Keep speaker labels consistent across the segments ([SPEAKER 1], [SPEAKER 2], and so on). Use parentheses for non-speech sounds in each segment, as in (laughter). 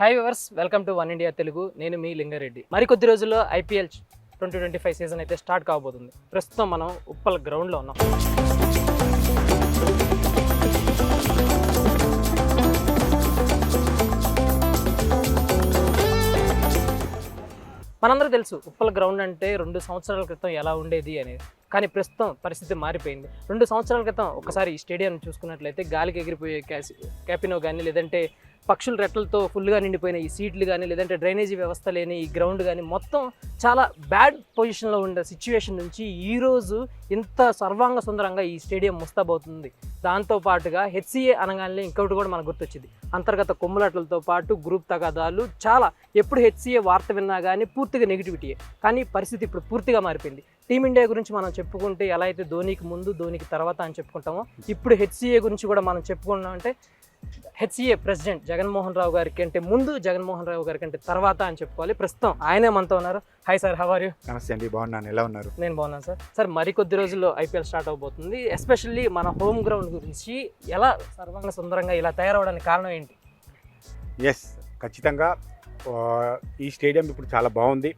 [SPEAKER 1] Hi viewers welcome to one India Telugu నేను మీ లింగారెడ్డి మరికొద్ది రోజుల్లో IPL twenty twenty five season అయితే స్టార్ట్ కాబోతుంది. ప్రస్తుతం మనం ఉప్పల్ గ్రౌండ్లో ఉన్నాం. మనందరూ తెలుసు ఉప్పల్ గ్రౌండ్ అంటే రెండు సంవత్సరాల క్రితం ఎలా ఉండేది అనేది. కానీ ప్రస్తుతం పరిస్థితి మారిపోయింది. రెండు సంవత్సరాల క్రితం ఒకసారి ఈ స్టేడియం చూసుకున్నట్లయితే గాలికి ఎగిరిపోయే క్యాసి క్యాపినో కానీ లేదంటే పక్షుల రెట్టలతో ఫుల్గా నిండిపోయిన ఈ సీట్లు కానీ లేదంటే డ్రైనేజీ వ్యవస్థ లేని ఈ గ్రౌండ్ కానీ మొత్తం చాలా బ్యాడ్ పొజిషన్లో ఉండే సిచ్యువేషన్ నుంచి ఈరోజు ఇంత సర్వాంగ సుందరంగా ఈ స్టేడియం ముస్తాబవుతుంది. దాంతో పాటుగా హెచ్సిఏ అనగానే ఇంకొకటి కూడా మనకు గుర్తొచ్చింది. అంతర్గత కొమ్ములాటలతో పాటు గ్రూప్ తగాదాలు చాలా ఎప్పుడు హెచ్సిఏ వార్త విన్నా కానీ పూర్తిగా నెగిటివిటీయే. కానీ పరిస్థితి ఇప్పుడు పూర్తిగా మారిపోయింది. టీమిండియా గురించి మనం చెప్పుకుంటే ఎలా అయితే ధోనికి ముందు ధోనికి తర్వాత అని చెప్పుకుంటామో ఇప్పుడు హెచ్సిఏ గురించి కూడా మనం చెప్పుకున్నాం అంటే హెచ్సిఏ ప్రెసిడెంట్ జగన్మోహన్ రావు గారికి అంటే ముందు జగన్మోహన్ రావు గారికి అంటే తర్వాత అని చెప్పుకోవాలి. ప్రస్తుతం ఆయనే మనతో ఉన్నారు. హాయ్ సార్ హవర్ యూ
[SPEAKER 2] నమస్తే అండి బాగున్నాను. ఎలా ఉన్నారు?
[SPEAKER 1] నేను బాగున్నాను సార్ సార్ మరికొద్ది రోజుల్లో ఐపీఎల్ స్టార్ట్ అవబోతుంది. ఎస్పెషల్లీ మన హోమ్ గ్రౌండ్ గురించి ఎలా సర్వంగా సుందరంగా ఇలా తయారవడానికి కారణం ఏంటి?
[SPEAKER 2] ఎస్ ఖచ్చితంగా ఈ స్టేడియం ఇప్పుడు చాలా బాగుంది.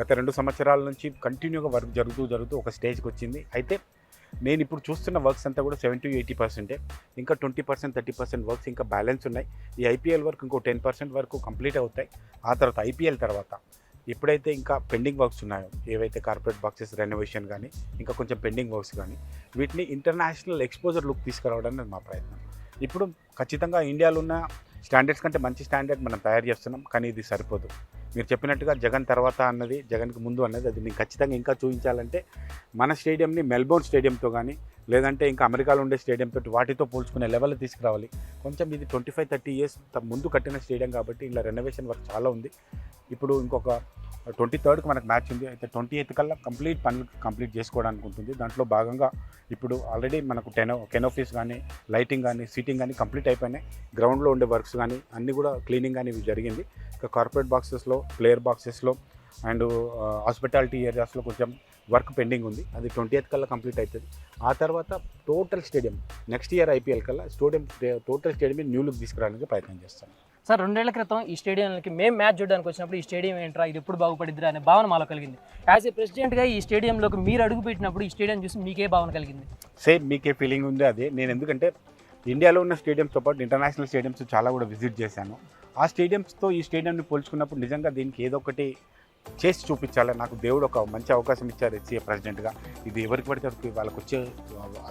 [SPEAKER 2] గత రెండు సంవత్సరాల నుంచి కంటిన్యూగా వర్క్ జరుగుతూ జరుగుతూ ఒక స్టేజ్కి వచ్చింది. అయితే నేను ఇప్పుడు చూస్తున్న వర్క్స్ అంతా కూడా సెవెంటీ ఎయిటీ పర్సెంటే. ఇంకా twenty percent thirty percent works ఇంకా బ్యాలెన్స్ ఉన్నాయి. ఈ ఐపీఎల్ వర్క్ ఇంకో టెన్ పర్సెంట్ వరకు కంప్లీట్ అవుతాయి. ఆ తర్వాత ఐపీఎల్ తర్వాత ఎప్పుడైతే ఇంకా పెండింగ్ వర్క్స్ ఉన్నాయో ఏవైతే కార్పొరేట్ బాక్సెస్ రెనోవేషన్ కానీ ఇంకా కొంచెం పెండింగ్ వర్క్స్ కానీ వీటిని ఇంటర్నేషనల్ ఎక్స్పోజర్ లుక్ తీసుకురావడానికి మా ప్రయత్నం. ఇప్పుడు ఖచ్చితంగా ఇండియాలో ఉన్న స్టాండర్డ్స్ కంటే మంచి స్టాండర్డ్ మనం తయారు చేస్తున్నాం కానీ ఇది సరిపోదు. మీరు చెప్పినట్టుగా జగన్ తర్వాత అన్నది జగన్కి ముందు అన్నది అది నేను ఖచ్చితంగా ఇంకా చూపించాలంటే మన స్టేడియంని మెల్బోర్న్ స్టేడియంతో కానీ లేదంటే ఇంకా అమెరికాలో ఉండే స్టేడియం తోటి వాటితో పోల్చుకునే లెవెల్ తీసుకురావాలి. కొంచెం ఇది ట్వంటీ ఫైవ్ థర్టీ ఇయర్స్ ముందు కట్టిన స్టేడియం కాబట్టి ఇలా రెనోవేషన్ వర్క్ చాలా ఉంది. ఇప్పుడు ఇంకొక ట్వంటీ థర్డ్కి మనకు మ్యాచ్ ఉంది. అయితే ట్వంటీ ఎయిత్ కల్లా కంప్లీట్ పనులు కంప్లీట్ చేసుకోవడానికి ఉంటుంది. దాంట్లో భాగంగా ఇప్పుడు ఆల్రెడీ మనకు టెనో కెనోఫీస్ కానీ లైటింగ్ కానీ సీటింగ్ కానీ కంప్లీట్ అయిపోయినాయి. గ్రౌండ్లో ఉండే వర్క్స్ కానీ అన్నీ కూడా క్లీనింగ్ కానీ ఇవి జరిగింది. ఇంకా కార్పొరేట్ బాక్సెస్లో ప్లేయర్ బాక్సెస్లో అండ్ హాస్పిటాలిటీ ఏరియాస్లో కొంచెం వర్క్ పెండింగ్ ఉంది. అది ట్వంటీ ఎయిత్ కల్లా కంప్లీట్ అవుతుంది ఆ తర్వాత total stadium next year IPL కల్లా stadium total stadium new look తీసుకురావడానికి ప్రయత్నం చేస్తాను
[SPEAKER 1] సార్ రెండేళ్ళ క్రితం ఈ స్టేడియంకి మేము మ్యాచ్ చూడడానికి వచ్చినప్పుడు ఈ స్టేడియం ఏంట్రా ఇది ఎప్పుడు బాగుపడిద్దిరా అనే భావన మాలో కలిగింది. యాజ్ ఏ ప్రెసిడెంట్గా ఈ స్టేడియంలోకి మీరు అడుగు పెట్టినప్పుడు ఈ స్టేడియం చూసి మీకే భావన కలిగింది.
[SPEAKER 2] సేమ్ మీకే ఫీలింగ్ ఉంది అదే. నేను ఎందుకంటే ఇండియాలో ఉన్న స్టేడియంస్తో పాటు ఇంటర్నేషనల్ స్టేడియంస్ చాలా కూడా విజిట్ చేశాను. ఆ స్టేడియంస్తో ఈ స్టేడియంని పోల్చుకున్నప్పుడు నిజంగా దీనికి ఏదో ఒకటి చేసి చూపించాలి. నాకు దేవుడు ఒక మంచి అవకాశం ఇచ్చారు హెచ్సిఏ ప్రెసిడెంట్గా. ఇది ఎవరికి పడితే వాళ్ళకి వచ్చే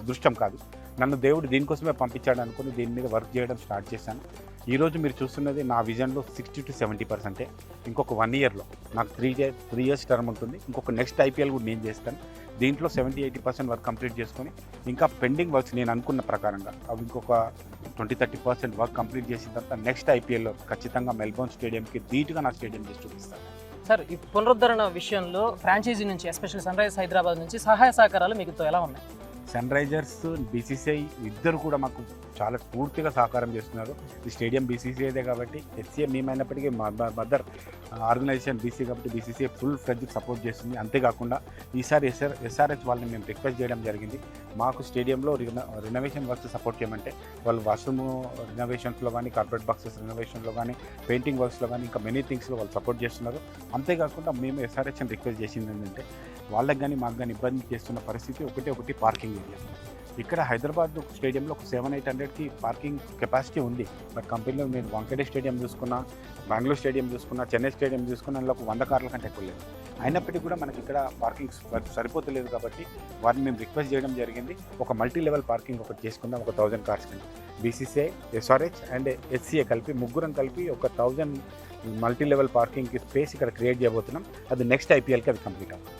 [SPEAKER 2] అదృష్టం కాదు. నన్ను దేవుడు దీనికోసమే పంపించాడు అనుకుని దీని మీద వర్క్ చేయడం స్టార్ట్ చేశాను. ఈరోజు మీరు చూస్తున్నది నా విజన్లో సిక్స్టీ టు సెవెంటీ పర్సెంటే. ఇంకొక వన్ ఇయర్లో. నాకు త్రీ త్రీ ఇయర్స్ టర్మ్ ఉంటుంది. ఇంకొక నెక్స్ట్ ఐపీఎల్ కూడా నేను చేస్తాను. దీంట్లో seventy eighty percent work complete చేసుకొని ఇంకా పెండింగ్ వర్క్స్ నేను అనుకున్న ప్రకారంగా అవి ఇంకొక twenty thirty percent work complete చేసిన తర్వాత నెక్స్ట్ ఐపీఎల్లో ఖచ్చితంగా మెల్బోర్న్ స్టేడియంకి ధీటుగా నా స్టేడియం చేసి చూపిస్తాను.
[SPEAKER 1] సార్ ఈ పునరుద్ధరణ విషయంలో ఫ్రాంచైజీ నుంచి ఎస్పెషల్ సన్ రైజర్స్ హైదరాబాద్ నుంచి సహాయ సహకారాలు మీకుతో ఎలా ఉన్నాయి?
[SPEAKER 2] సన్ రైజర్స్ బీసీసీఐ ఇద్దరు కూడా మాకు చాలా పూర్తిగా సహకారం చేస్తున్నారు. ఈ స్టేడియం బీసీసీఐదే కాబట్టి ఎస్సీఏ మేమైనప్పటికీ మా మదర్ ఆర్గనైజేషన్ బీసీ కాబట్టి బీసీసీఐ ఫుల్ ఫ్రెడ్జ్ సపోర్ట్ చేస్తుంది. అంతేకాకుండా ఈసారి ఎస్ఆర్ ఎస్ఆర్హెచ్ వాళ్ళని మేము రిక్వెస్ట్ చేయడం జరిగింది. మాకు స్టేడియంలో రినోవేషన్ వర్క్స్ సపోర్ట్ చేయమంటే వాళ్ళు వాష్రూమ్ రినోవేషన్స్లో కానీ కార్పొరేట్ బాక్సెస్ రినోవేషన్లో కానీ పెయింటింగ్ వర్క్స్లో కానీ ఇంకా మెనీ థింగ్స్లో వాళ్ళు సపోర్ట్ చేస్తున్నారు. అంతేకాకుండా మేము ఎస్ఆర్హెచ్ని రిక్వెస్ట్ చేసింది ఏంటంటే వాళ్ళకి కానీ మాకు కానీ ఇబ్బంది చేస్తున్న పరిస్థితి ఒకటి ఒకటి పార్కింగ్ ఇక్కడ హైదరాబాద్ స్టేడియంలో ఒక సెవెన్ ఎయిట్ హండ్రెడ్కి పార్కింగ్ కెపాసిటీ ఉంది. బట్ కంపెనీలో నేను వంకటే స్టేడియం చూసుకున్నా బెంగళూరు స్టేడియం చూసుకున్నా చెన్నై స్టేడియం చూసుకున్నా అందులో ఒక వంద కార్ల కంటే ఎక్కువ లేదు. అయినప్పటికీ కూడా మనకి ఇక్కడ పార్కింగ్ సరిపోతలేదు కాబట్టి వారిని మేము రిక్వెస్ట్ చేయడం జరిగింది. ఒక మల్టీ లెవెల్ పార్కింగ్ ఒకటి చేసుకుందాం ఒక థౌజండ్ కార్స్ కింద బీసీసీఐ ఎస్ఆర్హెచ్ అండ్ హెచ్సిఏ కలిపి ముగ్గురం కలిపి ఒక థౌజండ్ మల్టీ లెవెల్ పార్కింగ్కి స్పేస్ ఇక్కడ క్రియేట్ చేయబోతున్నాం. అది నెక్స్ట్ ఐపీఎల్కి అది కంప్లీట్ అవుతుంది.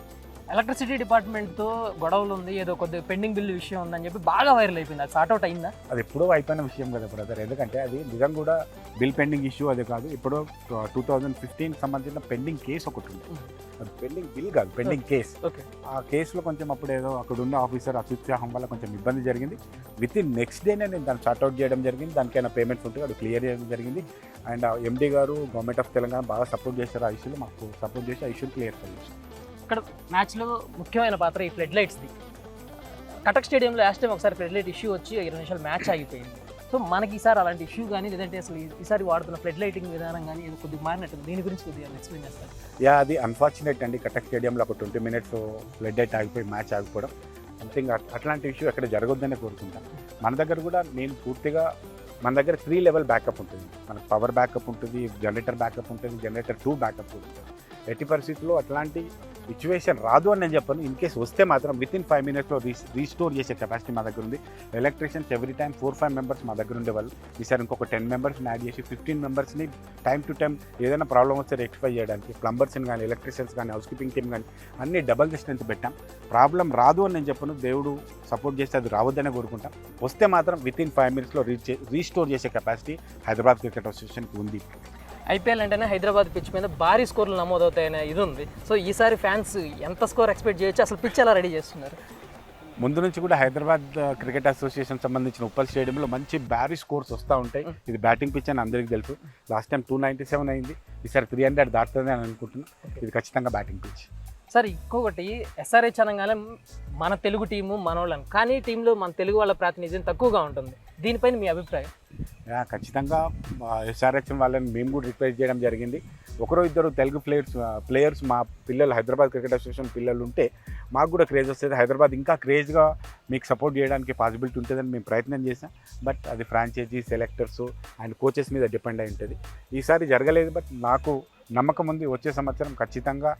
[SPEAKER 1] ఎలక్ట్రిసిటీ డిపార్ట్మెంట్తో గొడవలు ఉంది ఏదో కొద్దిగా పెండింగ్ బిల్లు విషయం ఉందని చెప్పి బాగా వైరల్ అయిపోయింది. అది సార్ట్ అవుట్ అయిందా?
[SPEAKER 2] అది ఎప్పుడో అయిపోయిన విషయం కదా బ్రదర్. ఎందుకంటే అది నిజం కూడా బిల్ పెండింగ్ ఇష్యూ అదే కాదు. ఇప్పుడు టూ థౌజండ్ ఫిఫ్టీన్ సంబంధించిన పెండింగ్ కేసు ఒకటి ఉంది అది పెండింగ్ బిల్ కాదు పెండింగ్ కేసు.
[SPEAKER 1] ఓకే.
[SPEAKER 2] ఆ కేసులో కొంచెం అప్పుడు ఏదో అక్కడ ఉన్న ఆఫీసర్ అత్యుత్సాహం వల్ల కొంచెం ఇబ్బంది జరిగింది. విత్ ఇన్ నెక్స్ట్ డేనే నేను దాన్ని అవుట్ చేయడం జరిగింది. దానికైనా పేమెంట్స్ ఉంటే అది క్లియర్ చేయడం జరిగింది. అండ్ ఎండి గారు గవర్నమెంట్ ఆఫ్ తెలంగాణ బాగా సపోర్ట్ చేశారు ఆ ఇష్యూలో మాకు సపోర్ట్ చేసి ఆ ఇష్యూని క్లియర్ చేశారు.
[SPEAKER 1] అక్కడ మ్యాచ్లో ముఖ్యమైన పాత్ర ఈ ఫ్లడ్ లైట్స్ది కటక్ స్టేడియంలో లాస్ట్ టైం ఒకసారి ఫ్లడ్ లైట్ ఇష్యూ వచ్చి ఇరవై నిమిషాలు మ్యాచ్ ఆగిపోయింది. సో మనకి ఈసారి అలాంటి ఇష్యూ కానీ లేదంటే అసలు ఈసారి వాడుతున్న ఫ్లడ్ లైటింగ్ విధానం కానీ ఏదో కొద్దిగా మారినట్టు దీని గురించి కొద్దిగా ఎక్స్ప్లెయిన్ చేస్తారు?
[SPEAKER 2] యా అది అన్ఫార్చునేట్ అండి. కటక్ స్టేడియంలో ఒక ట్వంటీ మినిట్స్ ఫ్లడ్ లైట్ ఆగిపోయి మ్యాచ్ ఆగిపోవడం. సంథింగ్ అట్లాంటి ఇష్యూ అక్కడ జరగొద్దనే కోరుకుంటాం మన దగ్గర కూడా నేను పూర్తిగా మన దగ్గర త్రీ లెవెల్ బ్యాకప్ ఉంటుంది. మనకు పవర్ బ్యాకప్ ఉంటుంది జనరేటర్ బ్యాకప్ ఉంటుంది జనరేటర్ టూ బ్యాకప్ ఉంటుంది. ఎట్టి పరిస్థితుల్లో అట్లాంటి సిచ్యువేషన్ రాదు అని నేను చెప్పను. ఇన్ కేస్ వస్తే మాత్రం విత్ ఇన్ ఫైవ్ మినిట్స్లో రీ రీస్టోర్ చేసే కెపాసిటీ మా దగ్గర ఉంది. Electricians every time four five members మా దగ్గర ఉండేవాళ్ళు ఈసారి ఇంకొక టెన్ మెంబర్స్ని యాడ్ చేసి ఫిఫ్టీన్ మెంబర్స్ని టైం టు టైం ఏదైనా ప్రాబ్లం వస్తే రెక్టిఫై చేయడానికి ప్లంబర్స్ని కానీ ఎలక్ట్రీషియన్స్ కానీ హౌస్ కీపింగ్ టీమ్ కానీ అన్ని డబల్ డిస్టెన్స్ పెట్టాం. ప్రాబ్లం రాదు అని నేను చెప్పను. దేవుడు సపోర్ట్ చేస్తే అది రావద్దనే కోరుకుంటాం. వస్తే మాత్రం విత్ ఇన్ ఫైవ్ మినిట్స్లో రీచ్ రీస్టోర్ చేసే కెపాసిటీ హైదరాబాద్ క్రికెట్ అసోసియేషన్కి ఉంది.
[SPEAKER 1] ఐపీఎల్ అంటేనే హైదరాబాద్ పిచ్ మీద భారీ స్కోర్లు నమోదవుతాయనే ఇది ఉంది సో ఈసారి ఫ్యాన్స్ ఎంత స్కోర్ ఎక్స్పెక్ట్ చేయొచ్చు? అసలు పిచ్ ఎలా రెడీ చేస్తున్నారు?
[SPEAKER 2] ముందు నుంచి కూడా హైదరాబాద్ క్రికెట్ అసోసియేషన్ సంబంధించిన ఉప్పల్ స్టేడియంలో మంచి బ్యారీ స్కోర్స్ వస్తూ ఉంటాయి. ఇది బ్యాటింగ్ పిచ్ అని అందరికీ తెలుసు. Last time two ninety seven అయింది. ఈసారి త్రీ హండ్రెడ్ దాటుతుంది అని అనుకుంటున్నాను ఇది ఖచ్చితంగా బ్యాటింగ్ పిచ్
[SPEAKER 1] సార్ ఇంకొకటి ఎస్ఆర్హెచ్ అనగానే మన తెలుగు టీము మనోళ్ళని కానీ టీంలో మన తెలుగు వాళ్ళ ప్రాతినిధ్యం తక్కువగా ఉంటుంది. దీనిపైన మీ అభిప్రాయం?
[SPEAKER 2] ఖచ్చితంగా ఎస్ఆర్హెచ్ఎం వాళ్ళని మేము కూడా రిక్వెస్ట్ చేయడం జరిగింది. ఒకరో ఇద్దరు తెలుగు ప్లేయర్స్ ప్లేయర్స్ మా పిల్లలు హైదరాబాద్ క్రికెట్ అసోసియేషన్ పిల్లలు ఉంటే మాకు కూడా క్రేజ్ వస్తుంది. హైదరాబాద్ ఇంకా క్రేజ్గా మీకు సపోర్ట్ చేయడానికి పాసిబిలిటీ ఉంటుందని మేము ప్రయత్నం చేసాం బట్ అది ఫ్రాంచైజీ సెలెక్టర్స్ అండ్ కోచెస్ మీద డిపెండ్ అయి ఉంటుంది. ఈసారి జరగలేదు బట్ నాకు నమ్మకం ఉంది. వచ్చే సంవత్సరం ఖచ్చితంగా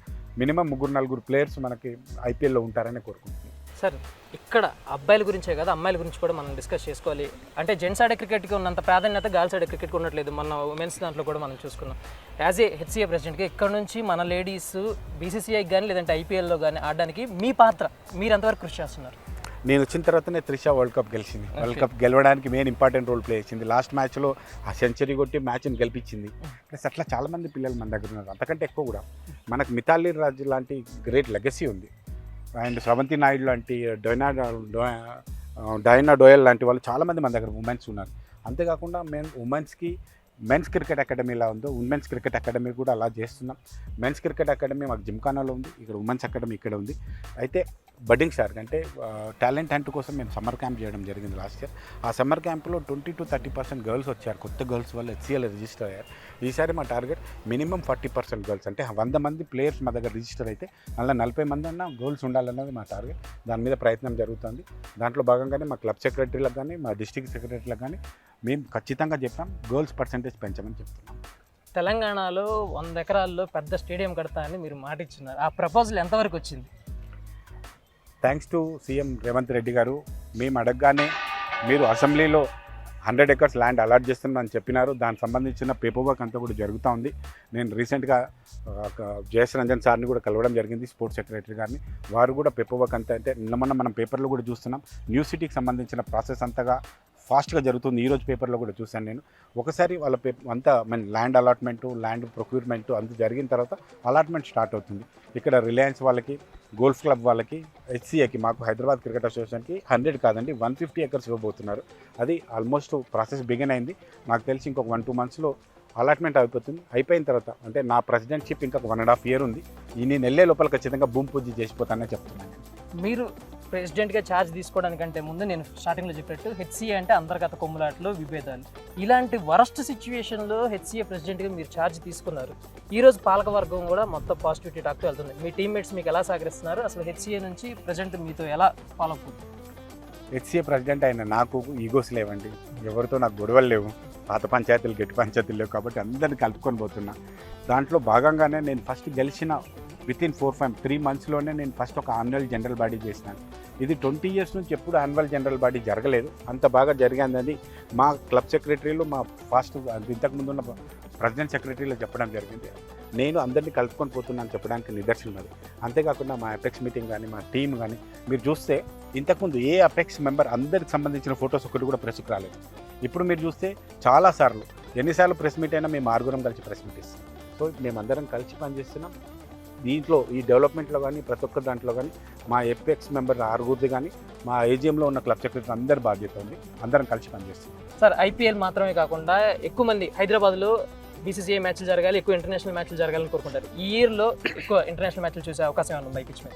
[SPEAKER 2] మినిమం ముగ్గురు నలుగురు ప్లేయర్స్ మనకి ఐపీఎల్లో ఉంటారని కోరుకుంటున్నాను
[SPEAKER 1] సార్ ఇక్కడ అబ్బాయిల గురించే కదా అమ్మాయిల గురించి కూడా మనం డిస్కస్ చేసుకోవాలి. అంటే జెంట్స్ ఆడే క్రికెట్కి ఉన్నంత ప్రాధాన్యత గర్ల్స్ ఆడే క్రికెట్కి ఉండట్లేదు. మన ఉమెన్స్ దాంట్లో కూడా మనం చూసుకున్నాం. యాజ్ ఏ హెచ్సిఏ ప్రెసిడెంట్గా ఇక్కడ నుంచి మన లేడీస్ బీసీసీఐకి కానీ లేదంటే ఐపీఎల్లో కానీ ఆడడానికి మీ పాత్ర మీరు ఎంతవరకు కృషి చేస్తున్నారు?
[SPEAKER 2] నేను వచ్చిన తర్వాతనే త్రిష వరల్డ్ కప్ గెలిచింది. వరల్డ్ కప్ గెలవడానికి మెయిన్ ఇంపార్టెంట్ రోల్ ప్లే చేసింది. లాస్ట్ మ్యాచ్లో ఆ సెంచరీ కొట్టి మ్యాచ్ని గెలిపించింది. ప్లస్ అట్లా చాలా మంది పిల్లలు మన దగ్గర ఉన్నారు. అంతకంటే ఎక్కువ కూడా. మనకు మితాలి రాజు లాంటి గ్రేట్ లెగసీ ఉంది. అండ్ స్రవంతి నాయుడు లాంటి డొయినా డైనా డోయల్ లాంటి వాళ్ళు చాలామంది మన దగ్గర ఉమెన్స్ ఉన్నారు. అంతేకాకుండా మేము ఉమెన్స్కి మెన్స్ క్రికెట్ అకాడమీ ఎలా ఉందో ఉమెన్స్ క్రికెట్ అకాడమీ కూడా అలా చేస్తున్నాం. మెన్స్ క్రికెట్ అకాడమీ మాకు జిమ్ఖానాలో ఉంది ఇక్కడ ఉమెన్స్ అకాడమీ ఇక్కడ ఉంది. అయితే బడ్డింగ్ సార్ అంటే టాలెంట్ హంట్ కోసం మేము సమ్మర్ క్యాంప్ చేయడం జరిగింది లాస్ట్ ఇయర్. ఆ సమ్మర్ క్యాంప్లో twenty two thirty percent girls వచ్చారు కొత్త గర్ల్స్ వల్ల హెచ్సిఎల్ రిజిస్టర్ అయ్యారు. ఈసారి మా target minimum forty percent girls అంటే వంద మంది ప్లేయర్స్ మా దగ్గర రిజిస్టర్ అయితే అలా నలభై మంది అన్న గర్ల్స్ ఉండాలన్నది మా టార్గెట్. దాని మీద ప్రయత్నం జరుగుతుంది. దాంట్లో భాగంగానే మా క్లబ్ సెక్రటరీలకు కానీ మా డిస్టిక్ సెక్రటరీలకు కానీ మేము ఖచ్చితంగా చెప్పాం గర్ల్స్ పర్సంటేజ్ పెంచమని చెప్తున్నాం.
[SPEAKER 1] తెలంగాణలో వంద ఎకరాల్లో పెద్ద స్టేడియం కడతా అని మీరు మాట ఇచ్చున్నారు ఆ ప్రపోజల్ ఎంతవరకు వచ్చింది?
[SPEAKER 2] Thanks to CM Revanth Reddy గారు మేము అడగగానే మీరు అసెంబ్లీలో హండ్రెడ్ ఎకర్స్ ల్యాండ్ అలాట్ చేస్తున్నామని చెప్పినారు. దానికి సంబంధించిన పేపర్ వర్క్ అంతా కూడా జరుగుతూ ఉంది. నేను రీసెంట్గా జయస్ రంజన్ సార్ని కూడా కలవడం జరిగింది స్పోర్ట్స్ సెక్రటరీ గారిని. వారు కూడా పేపర్ వర్క్ అంతా అంటే నిన్న మొన్న మనం పేపర్లో కూడా చూస్తున్నాం. న్యూ సిటీకి సంబంధించిన ప్రాసెస్ అంతగా ఫాస్ట్గా జరుగుతుంది. ఈరోజు పేపర్లో కూడా చూశాను నేను. ఒకసారి వాళ్ళ పేపర్ అంతా మన ల్యాండ్ అలాట్మెంటు ల్యాండ్ ప్రొక్యూర్మెంట్ అంత జరిగిన తర్వాత అలాట్మెంట్ స్టార్ట్ అవుతుంది. ఇక్కడ రిలయన్స్ వాళ్ళకి గోల్ఫ్ క్లబ్ వాళ్ళకి హెచ్సిఏకి మాకు హైదరాబాద్ క్రికెట్ అసోసియేషన్కి హండ్రెడ్ కాదండి వన్ ఫిఫ్టీ ఎకర్స్ ఇవ్వబోతున్నారు. అది ఆల్మోస్ట్ ప్రాసెస్ బిగిన్ అయింది. నాకు తెలిసి ఇంకొక వన్ టూ మంత్స్లో అలాట్మెంట్ అయిపోతుంది. అయిపోయిన తర్వాత అంటే నా ప్రెసిడెంట్షిప్ ఇంకా వన్ అండ్ హాఫ్ ఇయర్ ఉంది. ఈ నేను వెళ్ళే లోపల ఖచ్చితంగా భూమి పూజ చేసిపోతానని చెప్తున్నాను.
[SPEAKER 1] మీరు ప్రెసిడెంట్గా ఛార్జ్ తీసుకోవడానికంటే ముందు నేను స్టార్టింగ్లో చెప్పినట్టు హెచ్సిఏ అంటే అంతర్గత కొమ్ములాట్లు విభేదాలు. ఇలాంటి వరస్ట్ సిచ్యువేషన్లో హెచ్సిఏ ప్రెసిడెంట్గా మీరు ఛార్జ్ తీసుకున్నారు. ఈ రోజు పాలకవర్గం కూడా మొత్తం పాజిటివిటీ టాక్తో వెళ్తుంది. మీ టీమ్మేట్స్ మీకు ఎలా సహకరిస్తున్నారు? అసలు హెచ్సిఏ నుంచి ప్రజెంట్ మీతో ఎలా ఫాలో అవుతుంది?
[SPEAKER 2] హెచ్సిఏ ప్రెసిడెంట్ అయిన నాకు ఈగోస్ లేవండి. ఎవరితో నాకు గొడవలు లేవు. పాత పంచాయతీలు గట్టి పంచాయతీలు లేవు కాబట్టి అందరిని కలుపుకొని పోతున్నా. దాంట్లో భాగంగానే నేను ఫస్ట్ గెలిచిన with in four five three మంత్స్లోనే నేను ఫస్ట్ ఒక ఆన్యువల్ జనరల్ బాడీ చేసినాను ఇది ట్వంటీ ఇయర్స్ నుంచి ఎప్పుడు ఆన్యువల్ జనరల్ బాడీ జరగలేదు. అంత బాగా జరిగిందని మా క్లబ్ సెక్రటరీలు మా ఫాస్ట్ ఇంతకుముందు ఉన్న ప్రెసిడెంట్ సెక్రటరీలు చెప్పడం జరిగింది. నేను అందరినీ కలుపుకొని పోతున్నాను చెప్పడానికి నిదర్శనం అది. అంతేకాకుండా మా అపెక్స్ మీటింగ్ కానీ మా టీం కానీ మీరు చూస్తే ఇంతకుముందు ఏ అపెక్స్ మెంబర్ అందరికి సంబంధించిన ఫొటోస్ ఒకటి కూడా ప్రెస్కి రాలేదు. ఇప్పుడు మీరు చూస్తే చాలాసార్లు ఎన్నిసార్లు ప్రెస్ మీట్ అయినా మేము ఆరుగురం కలిసి ప్రెస్ మీట్ ఇస్తాం సో మేమందరం కలిసి పనిచేస్తున్నాం. దీంట్లో ఈ డెవలప్మెంట్లో కానీ ప్రతి ఒక్క దాంట్లో కానీ మా ఎఫ్ఎక్స్ మెంబర్ ఆరుగురిది కానీ మా ఏజిఎంలో ఉన్న క్లబ్ సెక్రటరీ అందరి బాధ్యత ఉంది. అందరం కలిసి పనిచేస్తాం
[SPEAKER 1] సార్ ఐపీఎల్ మాత్రమే కాకుండా ఎక్కువ మంది హైదరాబాద్లో బీసీసీఐ మ్యాచ్లు జరగాలి ఎక్కువ ఇంటర్నేషనల్ మ్యాచ్లు జరగాలని కోరుకుంటారు. ఈ ఇయర్లో ఎక్కువ ఇంటర్నేషనల్ మ్యాచ్లు చూసే అవకాశం ఏమైనా ఉందా మీద?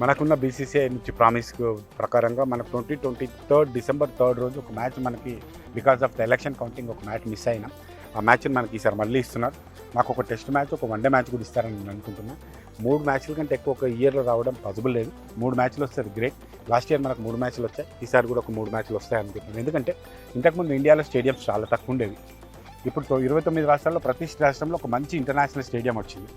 [SPEAKER 2] మనకున్న బీసీసీఐ నుంచి ప్రామిస్ ప్రకారంగా మనకు twenty twenty third December third రోజు ఒక మ్యాచ్ మనకి because of the election counting ఒక మ్యాచ్ మిస్ అయినా ఆ మ్యాచ్ని మనకి ఈసారి మళ్ళీ ఇస్తున్నారు. మాకు ఒక టెస్ట్ మ్యాచ్ ఒక వన్డే మ్యాచ్ కూడా ఇస్తారని నేను అనుకుంటున్నాను మూడు మ్యాచ్ల కంటే ఎక్కువ ఒక ఇయర్లో రావడం పాసిబుల్ లేదు. మూడు మ్యాచ్లు వస్తే గ్రేట్ లాస్ట్ ఇయర్ మనకు మూడు మ్యాచ్లు వచ్చాయి. ఈసారి కూడా ఒక మూడు మ్యాచ్లు వస్తాయి అనుకుంటున్నాను. ఎందుకంటే ఇంతకుముందు ఇండియాలో స్టేడియంస్ చాలా తక్కువ ఉండేవి. ఇప్పుడు ఇరవై తొమ్మిది రాష్ట్రాల్లో ప్రతి రాష్ట్రంలో ఒక మంచి ఇంటర్నేషనల్ స్టేడియం వచ్చింది.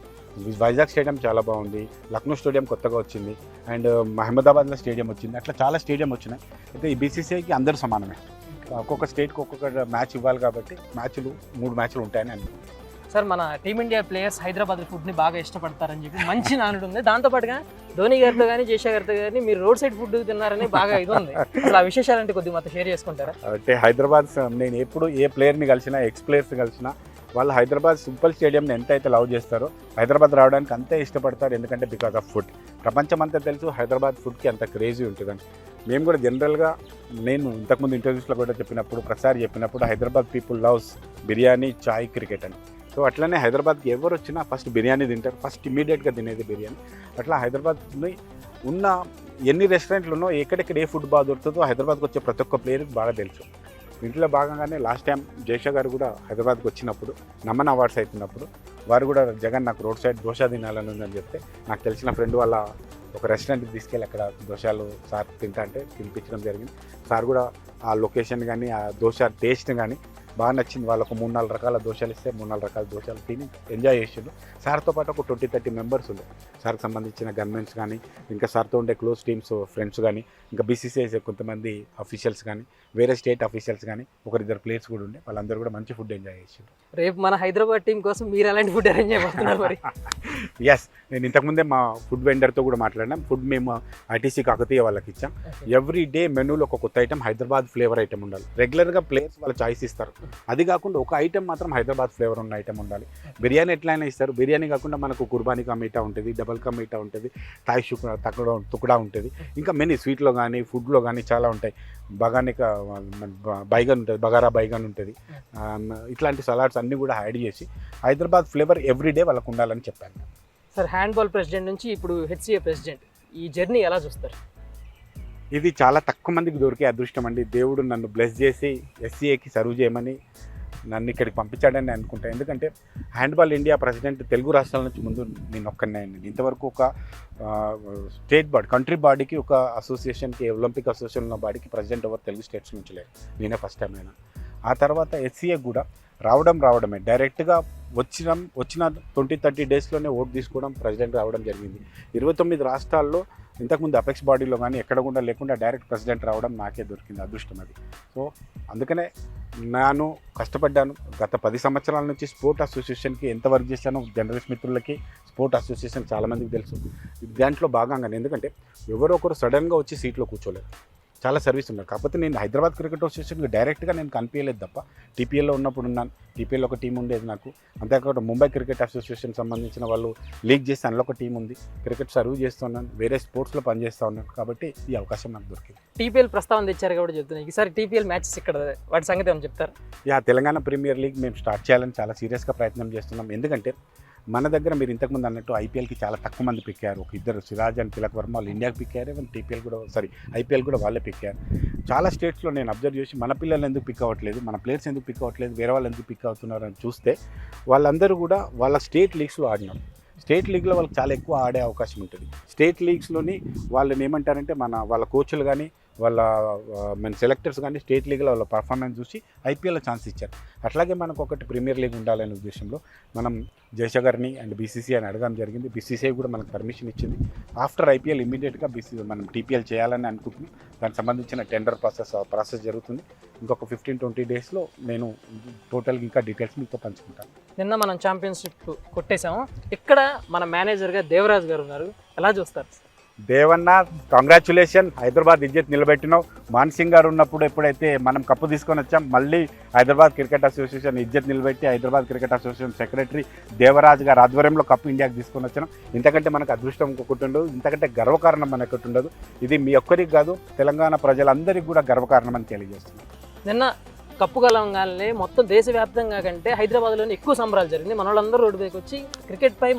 [SPEAKER 2] వైజాగ్ స్టేడియం చాలా బాగుంది లక్నో స్టేడియం కొత్తగా వచ్చింది అండ్ అహ్మదాబాద్లో స్టేడియం వచ్చింది. అట్లా చాలా స్టేడియం వచ్చినాయి. అయితే ఈ బీసీసీఐకి అందరూ సమానమే. ఒక్కొక్క స్టేట్కి ఒక్కొక్క మ్యాచ్ ఇవ్వాలి కాబట్టి మ్యాచ్లు మూడు మ్యాచ్లు ఉంటాయని అనుకుంటున్నాను
[SPEAKER 1] సార్ మన టీమిండియా ప్లేయర్స్ హైదరాబాద్ ఫుడ్ని బాగా ఇష్టపడతారని చెప్పి మంచి నానుడు ఉంది. దాంతోపాటుగా ధోని గారితో కానీ జేషా గారితో కానీ మీరు రోడ్ సైడ్ ఫుడ్ తిన్నారని బాగా ఇది ఉంది. అసలు ఆ విశేషాలంటే కొద్దిగా మాతో షేర్ చేసుకుంటారా?
[SPEAKER 2] అంటే హైదరాబాద్ నేను ఎప్పుడు ఏ ప్లేయర్ని కలిసినా ఎక్స్ ప్లేయర్స్ కలిసినా వాళ్ళు హైదరాబాద్ సింపుల్ స్టేడియంని ఎంత అయితే లవ్ చేస్తారో హైదరాబాద్ రావడానికి అంతే ఇష్టపడతారు ఎందుకంటే బికాస్ ఆఫ్ ఫుడ్ ప్రపంచం అంతా తెలుసు హైదరాబాద్ ఫుడ్కి అంత క్రేజీ ఉంటుందని. మేము కూడా జనరల్గా నేను ఇంతకుముందు ఇంటర్వ్యూస్లో కూడా చెప్పినప్పుడు ప్రసారి చెప్పినప్పుడు Hyderabad people loves biryani chai cricket అని. సో అట్లనే హైదరాబాద్కి ఎవరు వచ్చినా ఫస్ట్ బిర్యానీ తింటారు. ఫస్ట్ ఇమీడియట్గా తినేది బిర్యానీ. అట్లా హైదరాబాద్ని ఉన్న ఎన్ని రెస్టారెంట్లు ఉన్నో ఎక్కడెక్కడ ఏ ఫుడ్ బాగా దొరుకుతుందో హైదరాబాద్కి వచ్చే ప్రతి ఒక్క ప్లేయర్కి బాగా తెలుసు. ఇంట్లో భాగంగానే లాస్ట్ టైం జైషా గారు కూడా హైదరాబాద్కి వచ్చినప్పుడు నమ్మన్ అవార్డ్స్ అవుతున్నప్పుడు వారు కూడా జగన్ నాకు రోడ్ సైడ్ దోశ తినాలని ఉందని చెప్తే నాకు తెలిసిన ఫ్రెండ్ వాళ్ళ ఒక రెస్టారెంట్కి తీసుకెళ్ళి అక్కడ దోశలు సార్ తింటా అంటే తినిపించడం జరిగింది. సార్ కూడా ఆ లొకేషన్ కానీ ఆ దోశ టేస్ట్ కానీ బాగా నచ్చింది. వాళ్ళకు మూడు నాలుగు రకాల దోశలు ఇస్తే మూడు నాలుగు రకాల దోశలు తిని ఎంజాయ్ చేసిండు. సార్తో పాటు ఒక ట్వంటీ థర్టీ మెంబర్స్ ఉండే. సార్కి సంబంధించిన గవర్నమెంట్స్ కానీ ఇంకా సార్తో ఉండే క్లోజ్ టీమ్స్ ఫ్రెండ్స్ కానీ ఇంకా బీసీసీఐస్ కొంతమంది అఫీషియల్స్ కానీ వేరే స్టేట్ అఫీషియల్స్ కానీ ఒకరిద్దరు ప్లేయర్స్ కూడా ఉండే. వాళ్ళందరూ కూడా మంచి ఫుడ్ ఎంజాయ్ చేసిండు.
[SPEAKER 1] రేపు మన హైదరాబాద్ టీం కోసం మీరు ఎలాంటి ఫుడ్ అరేంజ్ చేయబోతున్నారు మరి. (laughs)
[SPEAKER 2] ఎస్ నేను ఇంతకుముందే మా ఫుడ్ వెండర్తో కూడా మాట్లాడినాం. ఫుడ్ మేము ఐటీసీ కాకతీయ వాళ్ళకి ఇచ్చాం. ఎవ్రీ డే మెనూలో ఒక కొత్త ఐటమ్ హైదరాబాద్ ఫ్లేవర్ ఐటమ్ ఉండాలి. రెగ్యులర్గా ప్లేయర్స్ వాళ్ళ చాయిస్ ఇస్తారు. అది కాకుండా ఒక ఐటమ్ మాత్రం హైదరాబాద్ ఫ్లేవర్ ఉన్న ఐటమ్ ఉండాలి. బిర్యానీ ఎట్లయినా ఇస్తారు. బిర్యానీ కాకుండా మనకు కుర్బానీ కా ఉంటుంది డబల్ కా ఉంటుంది తాయి షుక్ తక్కువ తుకుడా ఉంటుంది. ఇంకా మెనీ స్వీట్లో కానీ ఫుడ్లో కానీ చాలా ఉంటాయి. బగానిక బైగన్ ఉంటుంది బగారా బైగన్ ఉంటుంది. ఇట్లాంటి సలాడ్స్ అన్నీ కూడా యాడ్ చేసి హైదరాబాద్ ఫ్లేవర్ ఎవ్రీ డే వాళ్ళకు ఉండాలని చెప్పాను.
[SPEAKER 1] సార్ హ్యాండ్బాల్ ప్రెసిడెంట్ నుంచి ఇప్పుడు హెచ్సిఏ ప్రెసిడెంట్. ఈ జర్నీ ఎలా చూస్తారు?
[SPEAKER 2] ఇది చాలా తక్కువ మందికి దొరికే అదృష్టం అండి. దేవుడు నన్ను బ్లెస్ చేసి ఎస్సీఏకి సర్వ్ చేయమని నన్ను ఇక్కడికి పంపించాడని అనుకుంటాను ఎందుకంటే హ్యాండ్బాల్ ఇండియా ప్రెసిడెంట్ తెలుగు రాష్ట్రాల నుంచి ముందు నేను ఒక్కనే ఇంతవరకు ఒక స్టేట్ బాడీ కంట్రీ బాడీకి ఒక అసోసియేషన్కి ఒలింపిక్ అసోసియేషన్ ఉన్న బాడీకి ప్రెసిడెంట్ ఎవరు తెలుగు స్టేట్స్ నుంచి లేరు. నేనే ఫస్ట్ టైం అయినా. ఆ తర్వాత ఎస్సీఏ కూడా రావడం రావడమే. డైరెక్ట్గా వచ్చిన వచ్చిన ట్వంటీ థర్టీ డేస్లోనే ఓటు తీసుకోవడం ప్రెసిడెంట్ రావడం జరిగింది. ఇరవై తొమ్మిది రాష్ట్రాల్లో ఇంతకుముందు అపెక్స్ బాడీలో కానీ ఎక్కడ కూడా లేకుండా డైరెక్ట్ ప్రెసిడెంట్ రావడం నాకే దొరికింది అదృష్టం అది. సో అందుకనే నేను కష్టపడ్డాను. గత పది సంవత్సరాల నుంచి స్పోర్ట్ అసోసియేషన్కి ఎంత వర్క్ చేశానో జర్నలిస్ట్ మిత్రులకి స్పోర్ట్ అసోసియేషన్ చాలామందికి తెలుసు. దాంట్లో భాగంగానే ఎందుకంటే ఎవరో ఒకరు సడన్గా వచ్చి సీట్లో కూర్చోలేరు. చాలా సర్వీస్ ఉన్నారు. కాకపోతే నేను హైదరాబాద్ క్రికెట్ అసోసియేషన్కి డైరెక్ట్గా నేను కనిపించలేదు తప్ప టీపీఎల్లో ఉన్నప్పుడు ఉన్నాను. టీపీఎల్ ఒక టీం ఉండేది నాకు. అంతేకాకుండా ముంబై క్రికెట్ అసోసియేషన్ సంబంధించిన వాళ్ళు లీగ్ చేస్తే అందులో ఒక టీం ఉంది. క్రికెట్ సర్వ్ చేస్తున్నాను. వేరే స్పోర్ట్స్లో పనిచేస్తూ ఉన్నాను. కాబట్టి ఈ అవకాశం నాకు దొరికింది.
[SPEAKER 1] టీపీఎల్ ప్రస్తావన తెచ్చారు కాబట్టి చెప్తున్నాను ఈసారి టీపీఎల్ మ్యాచెస్ ఇక్కడ వాటి సంగతి ఏమైనా చెప్తారు?
[SPEAKER 2] యా తెలంగాణ ప్రీమియర్ లీగ్ మేము స్టార్ట్ చేయాలని చాలా సీరియస్గా ప్రయత్నం చేస్తున్నాం. ఎందుకంటే మన దగ్గర మీరు ఇంతకుముందు అన్నట్టు ఐపీఎల్కి చాలా తక్కువ మంది పిక్కారు. ఒక ఇద్దరు సిరాజ్ అండ్ తిలక్ వర్మ వాళ్ళు ఇండియాకి పిక్కారు ఈవెన్ టీపీఎల్ కూడా సారీ ఐపీఎల్ కూడా వాళ్ళే పిక్కారు. చాలా స్టేట్స్లో నేను అబ్జర్వ్ చేసి మన పిల్లలు ఎందుకు పిక్ అవ్వట్లేదు మన ప్లేయర్స్ ఎందుకు పిక్ అవ్వట్లేదు వేరే వాళ్ళు ఎందుకు పిక్ అవుతున్నారు అని చూస్తే వాళ్ళందరూ కూడా వాళ్ళ స్టేట్ లీగ్స్లో ఆడినారు స్టేట్ లీగ్లో వాళ్ళకి చాలా ఎక్కువ ఆడే అవకాశం ఉంటుంది. స్టేట్ లీగ్స్లోని వాళ్ళని ఏమంటారంటే మన వాళ్ళ కోచ్లు కానీ వాళ్ళ మన సెలెక్టర్స్ కానీ స్టేట్ లీగ్లో వాళ్ళ పర్ఫార్మెన్స్ చూసి ఐపీఎల్లో ఛాన్స్ ఇచ్చారు. అట్లాగే మనకు ఒకటి ప్రీమియర్ లీగ్ ఉండాలనే ఉద్దేశంలో మనం జయశ గారిని అండ్ బీసీసీ అని అడగడం జరిగింది. బీసీసీఐ కూడా మనకు పర్మిషన్ ఇచ్చింది. ఆఫ్టర్ ఐపీఎల్ ఇమీడియట్గా బీసీ మనం టీపీఎల్ చేయాలని అనుకుంటున్నాం. దానికి సంబంధించిన టెండర్ ప్రాసెస్ ప్రాసెస్ జరుగుతుంది. ఇంకొక ఫిఫ్టీన్ ట్వంటీ డేస్లో నేను టోటల్గా ఇంకా డీటెయిల్స్ మీతో పంచుకుంటాను.
[SPEAKER 1] నిన్న మనం ఛాంపియన్షిప్ కొట్టేశాము. ఇక్కడ మన మేనేజర్గా దేవరాజ్ గారు ఉన్నారు. ఎలా చూస్తారు?
[SPEAKER 2] దేవన్న కంగ్రాచులేషన్ హైదరాబాద్ ఇజ్జత్ నిలబెట్టినావు. మాన్ సింగ్ గారు ఉన్నప్పుడు ఎప్పుడైతే మనం కప్పు తీసుకొని వచ్చాం మళ్ళీ హైదరాబాద్ క్రికెట్ అసోసియేషన్ ఇజ్జత్ నిలబెట్టి Hyderabad cricket association secretary Devaraju గారు ఆధ్వర్యంలో కప్పు ఇండియాకి తీసుకొని వచ్చాం. ఇంతకంటే మనకు అదృష్టం ఇంకొకటి ఉండదు ఇంతకంటే గర్వకారణం మనకొకటి ఉండదు. ఇది మీ ఒక్కరికి కాదు తెలంగాణ ప్రజలందరికీ కూడా గర్వకారణం అని తెలియజేస్తున్నాం.
[SPEAKER 1] నిన్న కప్పు గెలవగానే మొత్తం దేశవ్యాప్తంగా కంటే హైదరాబాద్లోనే ఎక్కువ సంబరాలు జరిగింది. మనోళ్ళందరూ రోడ్డు పైకి వచ్చి క్రికెట్ పై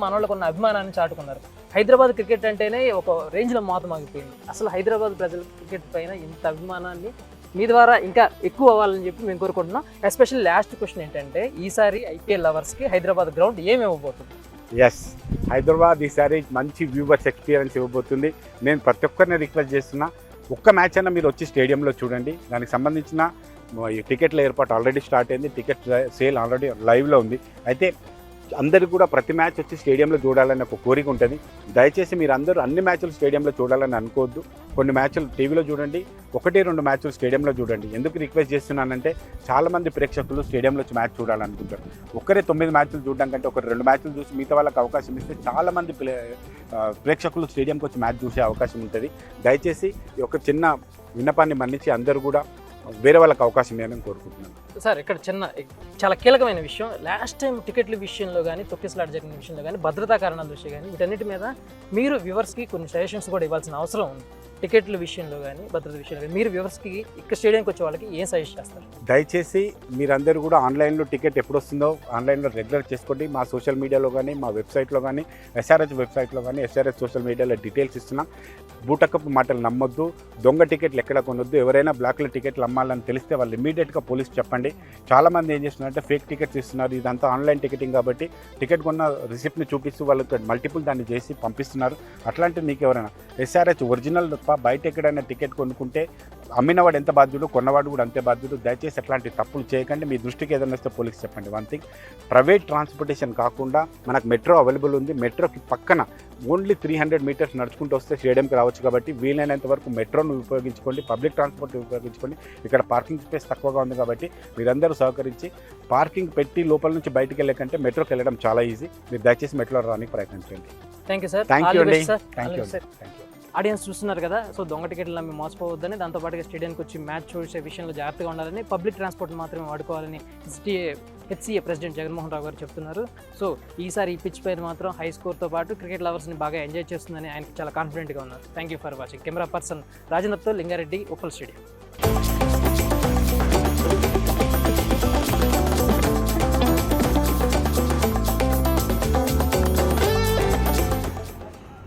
[SPEAKER 1] అభిమానాన్ని చాటుకున్నారు. హైదరాబాద్ క్రికెట్ అంటేనే ఒక రేంజ్లో మాత్రం ఆగిపోయింది. అసలు హైదరాబాద్ ప్రజల క్రికెట్ పైన ఇంత అభిమానాన్ని మీ ద్వారా ఇంకా ఎక్కువ అవ్వాలని చెప్పి మేము కోరుకుంటున్నాం. ఎస్పెషల్లీ లాస్ట్ క్వశ్చన్ ఏంటంటే ఈసారి ఐపీఎల్ లవర్స్కి హైదరాబాద్ గ్రౌండ్ ఏమి ఇవ్వబోతుంది?
[SPEAKER 2] ఎస్ హైదరాబాద్ ఈసారి మంచి వ్యూవర్స్ ఎక్స్పీరియన్స్ ఇవ్వబోతుంది. నేను ప్రతి ఒక్కరిని రిక్వెస్ట్ చేస్తున్నా ఒక్క మ్యాచ్ అయినా మీరు వచ్చి స్టేడియంలో చూడండి. దానికి సంబంధించిన ఈ టికెట్ల ఏర్పాటు ఆల్రెడీ స్టార్ట్ అయింది. టికెట్ సేల్ ఆల్రెడీ లైవ్లో ఉంది. అయితే అందరికి కూడా ప్రతి మ్యాచ్ వచ్చి స్టేడియంలో చూడాలని ఒక కోరిక ఉంటుంది. దయచేసి మీరు అందరూ అన్ని మ్యాచ్లు స్టేడియంలో చూడాలని అనుకోవద్దు. కొన్ని మ్యాచ్లు టీవీలో చూడండి ఒకటి రెండు మ్యాచ్లు స్టేడియంలో చూడండి. ఎందుకు రిక్వెస్ట్ చేస్తున్నానంటే చాలామంది ప్రేక్షకులు స్టేడియంలో వచ్చి మ్యాచ్ చూడాలనుకుంటారు. ఒకరే తొమ్మిది మ్యాచ్లు చూడడం కంటే ఒక రెండు మ్యాచ్లు చూసి మిగతా వాళ్ళకి అవకాశం ఇస్తే చాలామంది ప్లే ప్రేక్షకులు స్టేడియంకి వచ్చి మ్యాచ్ చూసే అవకాశం ఉంటుంది. దయచేసి ఒక చిన్న విన్నపాన్ని మన్నించి అందరూ కూడా వేరే వాళ్ళకి అవకాశం ఇవ్వాలని కోరుకుంటున్నాను.
[SPEAKER 1] సార్ ఇక్కడ చిన్న చాలా కీలకమైన విషయం. లాస్ట్ టైం టికెట్ల విషయంలో కానీ తొక్కిసలాట జరిగిన విషయంలో కానీ భద్రతా కారణాల దృష్టి కానీ వీటన్నిటి మీద మీరు వ్యూవర్స్కి కొన్ని సజెషన్స్ కూడా ఇవ్వాల్సిన అవసరం ఉంది. టికెట్ల విషయంలో కానీ భద్రత విషయంలో కానీ మీరు వ్యూవర్స్కి ఇక్కడ స్టేడియంకి వచ్చే వాళ్ళకి ఏం సజెస్ట్ చేస్తారు?
[SPEAKER 2] దయచేసి మీరందరూ కూడా ఆన్లైన్లో టికెట్ ఎప్పుడు వస్తుందో ఆన్లైన్లో రెగ్యులర్ చేసుకోండి. మా సోషల్ మీడియాలో కానీ మా వెబ్సైట్లో కానీ ఎస్ఆర్హెచ్ వెబ్సైట్లో కానీ ఎస్ఆర్హెచ్ సోషల్ మీడియాలో డీటెయిల్స్ ఇస్తున్నాం. బూటకపు మాటలు నమ్మొద్దు. దొంగ టికెట్లు ఎక్కడ కొనొద్దు. ఎవరైనా బ్లాక్లో టికెట్లు అమ్మాలని తెలిస్తే వాళ్ళు ఇమీడియట్గా పోలీస్ చెప్పండి. చాలామంది ఏం చేస్తున్నారంటే ఫేక్ టికెట్స్ ఇస్తున్నారు. ఇదంతా ఆన్లైన్ టికెటింగ్ కాబట్టి టికెట్ కొన్న రిసిప్ట్ని చూపిస్తూ వాళ్ళకి మల్టిపుల్ దాన్ని చేసి పంపిస్తున్నారు. అట్లాంటి మీకు ఎవరైనా ఎస్ఆర్హెచ్ ఒరిజినల్ తప్ప బయట ఎక్కడైనా టికెట్ కొనుక్కుంటే అమ్మినవాడు ఎంత బాధ్యుడు కొన్నవాడు కూడా అంతే బాధ్యుడు. దయచేసి అట్లాంటి తప్పులు చేయకండి. మీ దృష్టికి ఏదైనా వస్తే పోలీస్ చెప్పండి. వన్ థింగ్ ప్రైవేట్ ట్రాన్స్పోర్టేషన్ కాకుండా మనకు మెట్రో అవైలబుల్ ఉంది. మెట్రోకి పక్కన ఓన్లీ త్రీ హండ్రెడ్ మీటర్స్ నడుచుకుంటూ వస్తే స్టేడియంకి రావచ్చు కాబట్టి వీలైనంత వరకు మెట్రోను ఉపయోగించుకోండి. పబ్లిక్ ట్రాన్స్పోర్ట్ ఉపయోగించుకోండి. ఇక్కడ పార్కింగ్ స్పేస్ తక్కువగా ఉంది కాబట్టి మీరందరూ సహకరించి పార్కింగ్ పెట్టి లోపల నుంచి బయటికి వెళ్ళకంటే మెట్రోకి వెళ్ళడం చాలా ఈజీ మీరు దయచేసి మెట్రో రావడానికి ప్రయత్నించండి
[SPEAKER 1] thank you sir
[SPEAKER 2] thank you అండి. Thank you thank you
[SPEAKER 1] audience చూస్తున్నారు కదా సో దొంగ టికెట్లు నమ్మి మోసపోవద్దని దాంతోపాటుగా స్టేడియంకి వచ్చి మ్యాచ్ చూసే విషయంలో జాగ్రత్తగా ఉండాలని పబ్లిక్ ట్రాన్స్పోర్ట్ మాత్రమే వాడుకోవాలని HTA HCA president Jaganmohan Rao గారు చెప్తున్నారు. సో ఈసారి ఈ పిచ్ పైన మాత్రం హై స్కోర్తో పాటు క్రికెట్ లవర్స్ని బాగా ఎంజాయ్ చేస్తుందని ఆయన చాలా కాన్ఫిడెంట్గా ఉన్నారు. Thank you for watching camera person రాజేంద్రతో Lingareddy Uppal stadium.